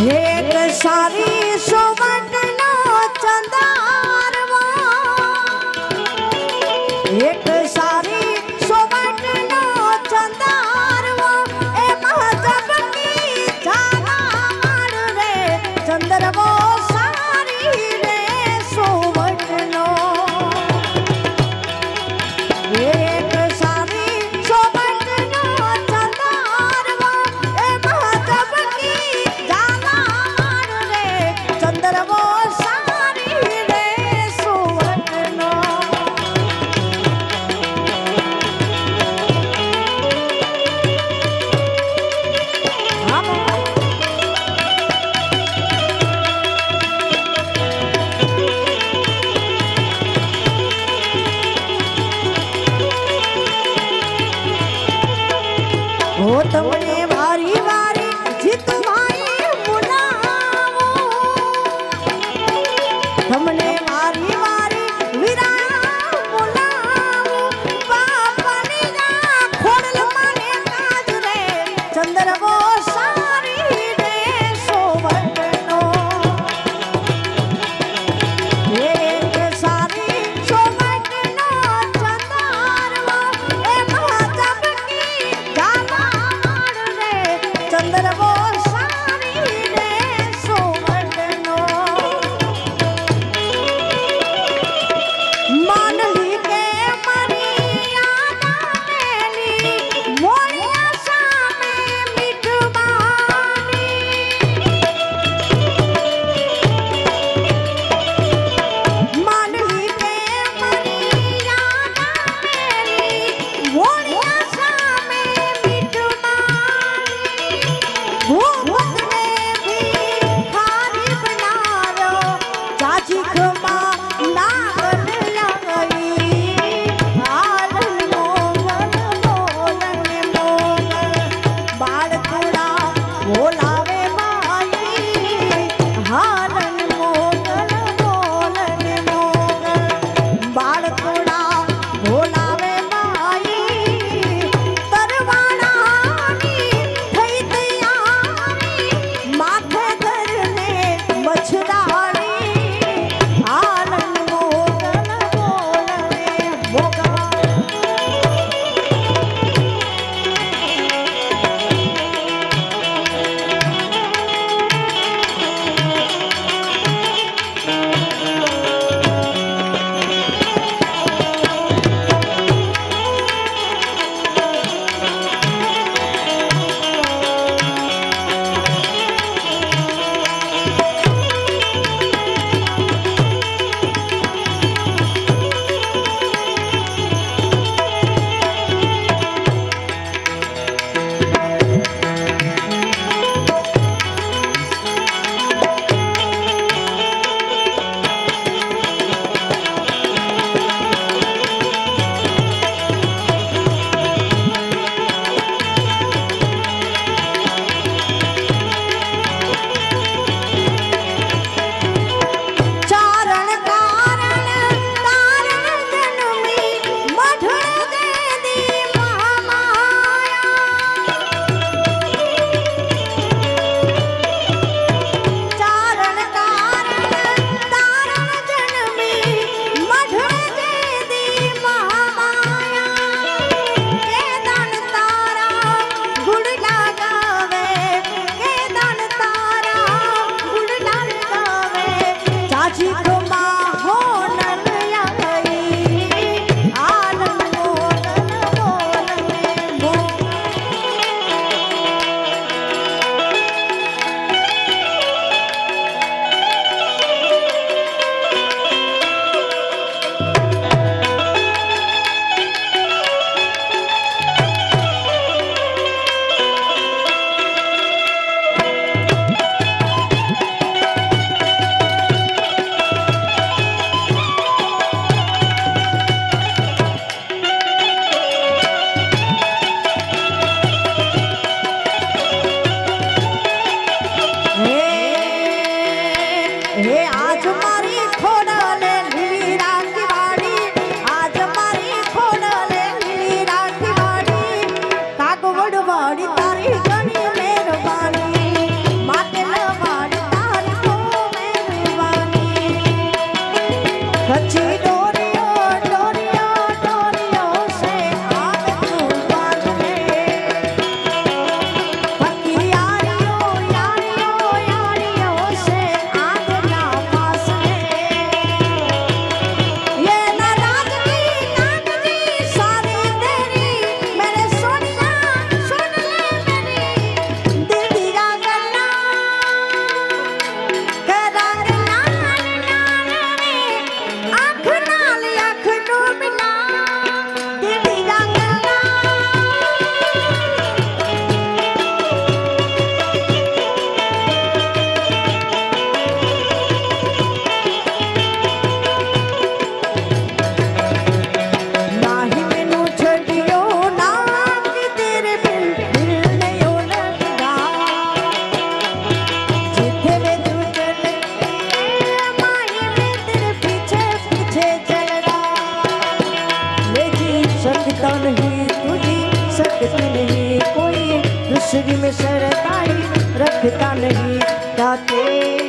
एक सारी सोमट હો તમને વારી વારી જીતવાય મુનાવો તમને વારી વારી વિરા સા सिर में सरदाई रखता नहीं दाते